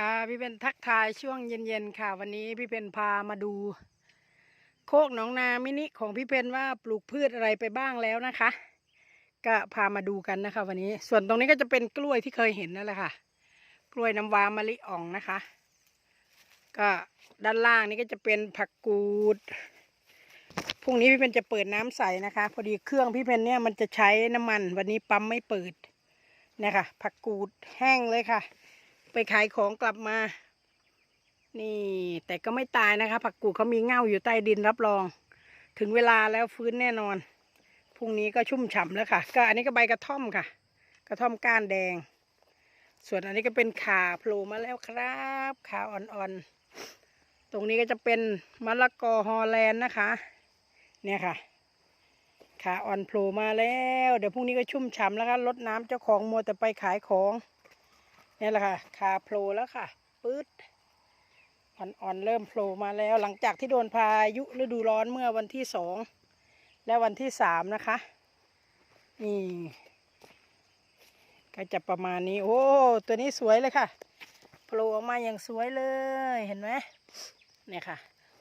ค่ะ พี่เป็นทักทายช่วงเย็นๆค่ะ วันนี้พี่เป็นพามาดู โคกหนองนามินิของพี่เพนว่าปลูกพืชอะไรไปบ้างแล้วนะคะ ก็พามาดูกันนะคะ วันนี้ส่วนตรงนี้ก็จะเป็นกล้วยที่เคยเห็นนั่นแหละค่ะ กล้วยน้ำว้ามะลิอ่องนะคะ ก็ด้านล่างนี้ก็จะเป็นผักกูดพรุ่งนี้พี่เพนจะเปิดน้ำใสนะคะ พอดีเครื่องพี่เพนเนี่ยมันจะใช้น้ำมัน วันนี้ปั๊มไม่เปิดเนี่ยค่ะผักกูดแห้งเลยค่ะ ไปขายของกลับมา นี่ แต่ก็ไม่ตายนะคะ ผักกูดเขามีเง่าอยู่ใต้ดินรับรอง ถึงเวลาแล้วฟื้นแน่นอนพรุ่งนี้ก็ชุ่มฉ่ำแล้วค่ะ ก็อันนี้ก็ใบกระท่อมค่ะ กระท่อมก้านแดง ส่วนอันนี้ก็เป็นขาโผล่มาแล้วครับขาอ่อนๆตรงนี้ก็จะเป็นมะละกอฮอลแลนด์นะคะ เนี่ยค่ะขาอ่อนโผล่มาแล้ว เดี๋ยวพรุ่งนี้ก็ชุ่มฉ่ำแล้วค่ะรดน้ำเจ้าของมัวแต่ไปขายของ นี่แหละค่ะขาโผล่แล้วค่ะปื๊ดอ่อนๆเริ่มโผล่มาแล้ว หลังจากที่โดนพายุฤดูร้อนเมื่อวันที่สองและวันที่สามนะคะนี่ก็จะประมาณนี้ โอ้ตัวนี้สวยเลยค่ะโผล่ออกมาอย่างสวยเลยเห็นไหมเนี่ยค่ะ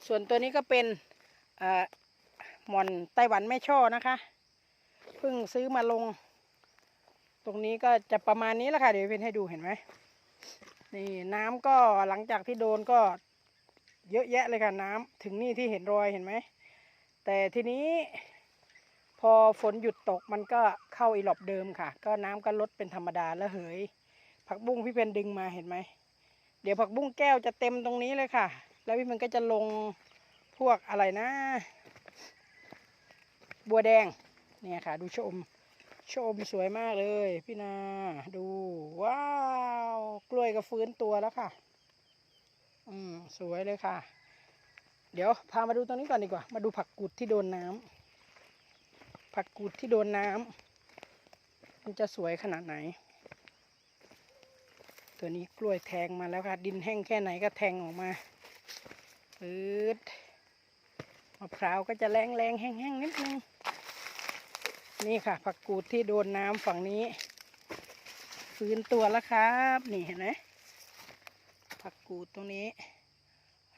ส่วนตัวนี้ก็เป็นอ่อหมอนไต้หวันแม่ช่อนะคะเพิ่งซื้อมาลง ตรงนี้ก็จะประมาณนี้แหละค่ะเดี๋ยวเพนให้ดูเห็นไหมนี่น้ำก็หลังจากที่โดนก็เยอะแยะเลยค่ะน้ำถึงนี่ที่เห็นรอยเห็นไหม แต่ทีนี้ พอฝนหยุดตกมันก็เข้าอีหลอบเดิมค่ะ ก็น้ำก็ลดเป็นธรรมดาแล้วเหย ผักบุ้งพี่เพนดึงมาเห็นไหม เดี๋ยวผักบุ้งแก้วจะเต็มตรงนี้เลยค่ะ แล้วพี่เพนก็จะลงพวกอะไรนะ บัวแดงเนี่ยค่ะ ดูชม ชมสวยมากเลย พี่นา ดู ว้าว กล้วยก็ฟื้นตัวแล้วค่ะ อืมสวยเลยค่ะ เดี๋ยวพามาดูตรงนี้ก่อนดีกว่า มาดูผักกูดที่โดนน้ำผักกูดที่โดนน้ำมันจะสวยขนาดไหน ตัวนี้กล้วยแทงมาแล้วค่ะ ดินแห้งแค่ไหนก็แทงออกมาปืดมะพร้าวก็จะแรงแรงๆแห้งๆนิดนึง นี่ค่ะ ผักกูดที่โดนน้ำฝั่งนี้ ฟื้นตัวแล้วครับ นี่เห็นไหมผักกูดตรงนี้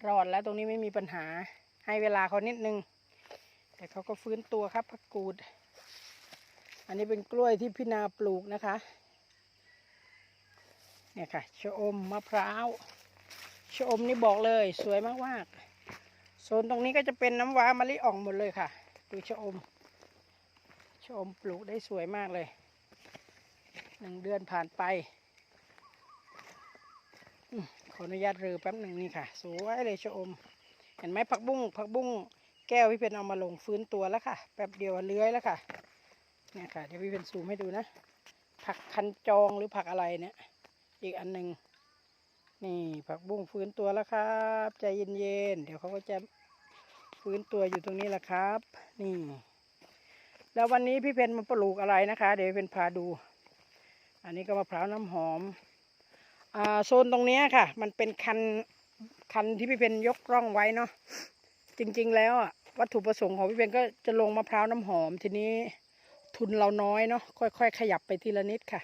รอดแล้วตรงนี้ไม่มีปัญหา ให้เวลาเขานิดนึง แต่เขาก็ฟื้นตัวครับผักกูด อันนี้เป็นกล้วยที่พี่นาปลูกนะคะ เนี่ยค่ะชะอมมะพร้าวชะอมนี่บอกเลยสวยมากๆโซนตรงนี้ก็จะเป็นน้ำว้ามะลิอ่องหมดเลยค่ะ ดูชะอม ชมปลูกได้สวยมากเลยหนึ่งเดือนผ่านไปอขออนุญาตเรือแป๊บหนึ่งนี่ค่ะ สวยเลยชะอม เห็นไหมผักบุ้งผักบุ้งแก้วพี่เพนเอามาลงฟื้นตัวแล้วค่ะ แป๊บเดียวเลื้อยแล้วค่ะเนี่ยค่ะเดี๋ยวพี่เพนซูมให้ดูนะ ผักคันจองหรือผักอะไรเนี่ย อีกอันหนึ่งนี่ผักบุ้งฟื้นตัวแล้วครับ ใจเย็นๆเดี๋ยวเขาก็จะฟื้นตัวอยู่ตรงนี้แหละครับ นี่ แล้ววันนี้พี่เพนมาปลูกอะไรนะคะ เดี๋ยวเพนพาดู อันนี้ก็มะพร้าวน้ำหอมอ่าโซนตรงนี้ค่ะ มันเป็นคันคันที่พี่เพนยกร่องไว้เนาะจริง ๆ แล้วอะวัตถุประสงค์ของพี่เพนก็จะลงมะพร้าวน้ำหอม ทีนี้ทุนเราน้อยเนาะค่อย ๆ ขยับไปทีละนิดค่ะ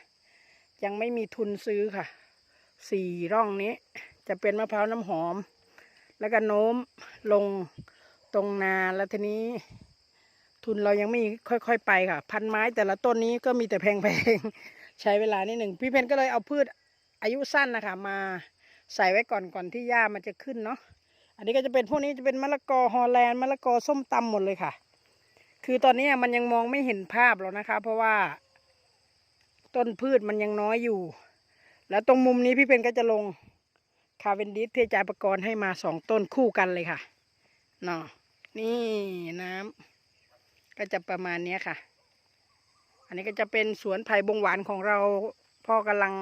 ยังไม่มีทุนซื้อค่ะสี่ร่องนี้ จะเป็นมะพร้าวน้ำหอม แล้วก็โน้มลงตรงนาแล้วทีนี้ ทุนเรายังไม่ค่อยๆไปค่ะ พันไม้แต่ละต้นนี้ก็มีแต่แพงๆ ใช้เวลานิดหนึ่ง พี่เพนก็เลยเอาพืชอายุสั้นนะคะ มาใส่ไว้ก่อนก่อนที่หญ้ามันจะขึ้นเนาะ อันนี้ก็จะเป็นพวกนี้จะเป็นมะละกอฮอลแลนด์มะละกอส้มตำหมดเลยค่ะ คือตอนนี้มันยังมองไม่เห็นภาพหรอกนะคะ เพราะว่า ต้นพืชมันยังน้อยอยู่ แล้วตรงมุมนี้พี่เพนก็จะลงคาเวนดิสที่อาจารย์ประกรณ์ให้มาสองต้นคู่กันเลยค่ะเนาะนี่น้ำ ก็จะประมาณนี้ค่ะ อันนี้ก็จะเป็นสวนไผ่บงหวานของเราพ่อกำลัง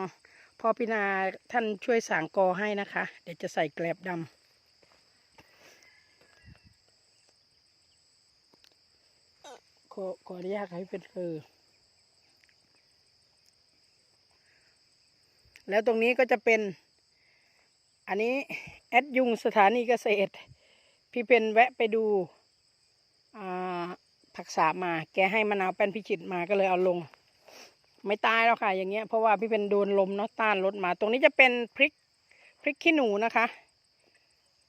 พ่อพินาท่านช่วยสางกอให้นะคะ เดี๋ยวจะใส่แกลบดำขอขออนุญาตให้เป็นคือ แล้วตรงนี้ก็จะเป็น อันนี้แอดยุงสถานีเกษตร พี่เป็นแวะไปดู อ่า ผักสามา แกให้มะนาวแป้นพิจิตรมาก็เลยเอาลง ไม่ตายแล้วค่ะ อย่างเงี้ยเพราะว่าพี่เป็นโดนลมเนาะต้านรถมา ตรงนี้จะเป็นพริกพริกขี้หนูนะคะ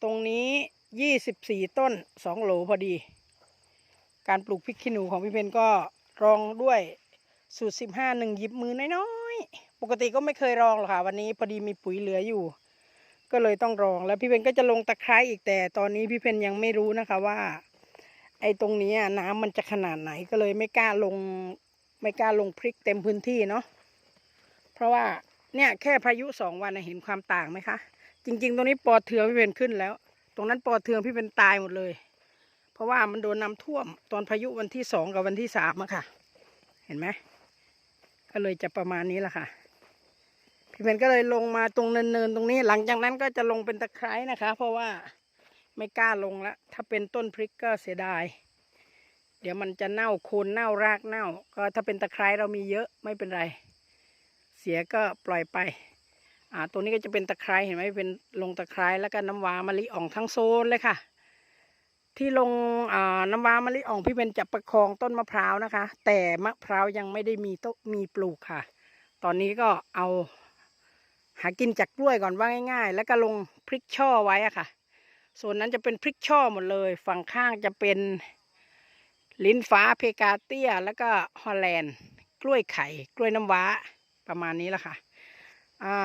ตรงนี้ยี่สิบสี่ต้นสองโหลพอดี การปลูกพริกขี้หนูของพี่เพนก็รองด้วยสูตรสิบห้าหนึ่งหยิบมือน้อยๆปกติก็ไม่เคยรองหรอกค่ะ วันนี้พอดีมีปุ๋ยเหลืออยู่ ก็เลยต้องรองแล้วพี่เพนก็จะลงตะไคร้อีกแต่ตอนนี้พี่เพนยังไม่รู้นะคะว่า ไอ้ตรงนี้น้ำมันจะขนาดไหนก็เลยไม่กล้าลง ไม่กล้าลงพริกเต็มพื้นที่เนาะเพราะว่าเนี่ยแค่พายุสองวันนะเห็นความต่างไหมคะ จริง ๆ ตรงนี้ปอเทืองพี่เป็นขึ้นแล้ว ตรงนั้นปอเทืองพี่เป็นตายหมดเลย เพราะว่ามันโดนน้ำท่วม ตอนพายุวันที่สองกับวันที่สามอะค่ะ เห็นไหมก็เลยจะประมาณนี้แหละค่ะพี่เป็นก็เลยลงมาตรงเนินๆตรงนี้ หลังจากนั้นก็จะลงเป็นตะไคร้นะคะ เพราะว่า ไม่กล้าลงละถ้าเป็นต้นพริกก็เสียดาย เดี๋ยวมันจะเน่าโคนเน่ารากเน่า ก็ถ้าเป็นตะไคร้เรามีเยอะไม่เป็นไร เสียก็ปล่อยไป อ่าตัวนี้ก็จะเป็นตะไคร้เห็นไหมเป็นลงตะไคร้แล้วก็น้ำว้ามะลิอ่องทั้งโซนเลยค่ะ ที่ลงอ่าน้ำว้ามะลิอ่องพี่เป็นจะประคองต้นมะพร้าวนะคะ แต่มะพร้าวยังไม่ได้มีต้นมีปลูกค่ะ ตอนนี้ก็เอาหากินจากกล้วยก่อนว่าง่าย ๆ แล้วก็ลงพริกช่อไว้อะค่ะ ส่วนนั้นจะเป็นพริกช่อหมดเลย ฝั่งข้างจะเป็นลิ้นฟ้าเพกาเตียแล้วก็ฮอลแลนด์ กล้วยไข่ กล้วยน้ำว้าประมาณนี้ละค่ะ อ่า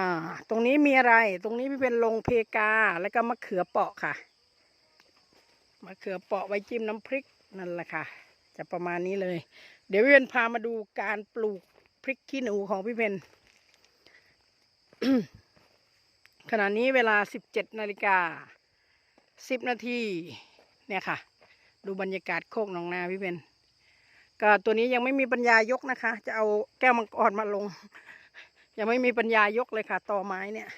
ตรงนี้มีอะไร ตรงนี้เป็นลงเพกา แล้วก็มะเขือเปาะค่ะ มะเขือเปาะไว้จิ้มน้ำพริกนั่นแหละค่ะ จะประมาณนี้เลย เดี๋ยวพี่เพนพามาดูการปลูกพริกขี้หนูของพี่เพนขณะนี้เวลาสิบเจ็ดนาฬิกา สิบนาทีเนี่ยค่ะ ดูบรรยากาศโคกหนองนาพี่เพนก็ตัวนี้ยังไม่มีปัญญายกนะคะ จะเอาแก้วมังกรมาลง ยังไม่มีปัญญายกเลยค่ะตอไม้เนี่ย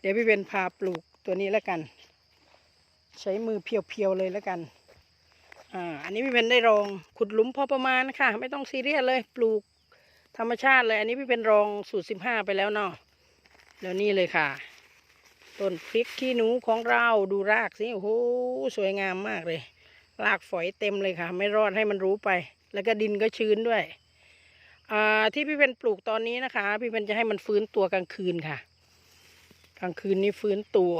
เดี๋ยวพี่เบนพาปลูกตัวนี้แล้วกัน ใช้มือเพียวๆเลยแล้วกันอ่าอันนี้พี่เบนได้ลองขุดหลุมพอประมาณค่ะ ไม่ต้องซีเรียสเลยปลูกธรรมชาติเลย อันนี้พี่เป็นรองสูตรสิบห้าไปแล้วเนาะแล้วนี่เลยค่ะ ต้นพริกขี้หนูของเราดูรากสิโอ้โหสวยงามมากเลย รากฝอยเต็มเลยค่ะ ไม่รอดให้มันรู้ไป แล้วก็ดินก็ชื้นด้วยอ่าที่พี่เป็นปลูกตอนนี้นะคะ พี่เป็นจะให้มันฟื้นตัวกลางคืนค่ะ กลางคืนนี้ฟื้นตัว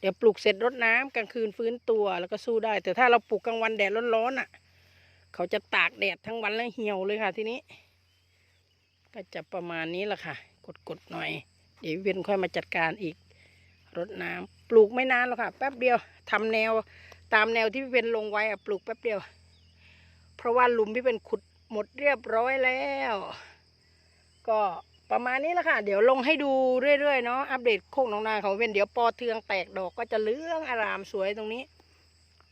เดี๋ยวปลูกเสร็จรดน้ำกลางคืนฟื้นตัวแล้วก็สู้ได้ แต่ถ้าเราปลูกกลางวันแดดร้อนๆอะ เขาจะตากแดดทั้งวันแล้วเหี่ยวเลยค่ะทีนี้ ก็จะประมาณนี้แหละค่ะ กดๆหน่อย เดี๋ยวพี่เป็นค่อยมาจัดการอีก รดน้ำปลูกไม่นานหรอกค่ะ แป๊บเดียวทำแนวตามแนวที่พี่เป็นลงไว้อะปลูกแป๊บเดียว เพราะว่าหลุมพี่เป็นขุดหมดเรียบร้อยแล้ว ก็ประมาณนี้แหละค่ะ เดี๋ยวลงให้ดูเรื่อยๆเนาะอัปเดตโคกหนองนาของเป็นเดี๋ยวปอเทืองแตกดอกก็จะเหลื้องอารามสวยตรงนี้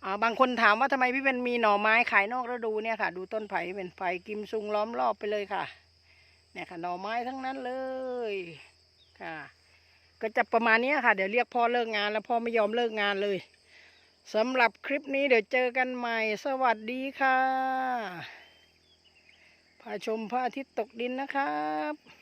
อ่าบางคนถามว่าทำไมพี่เป็นมีหน่อไม้ขายนอกฤดูเนี่ยค่ะ ดูต้นไผ่เป็นไผ่กิมซุงล้อมรอบไปเลยค่ะ เนี่ยค่ะหน่อไม้ทั้งนั้นเลยค่ะ ก็จะประมาณนี้ค่ะ เดี๋ยวเรียกพ่อเลิกงานแล้วพ่อไม่ยอมเลิกงานเลยสำหรับคลิปนี้เดี๋ยวเจอกันใหม่ สวัสดีค่ะพาชมพระอาทิตย์ตกดินนะครับ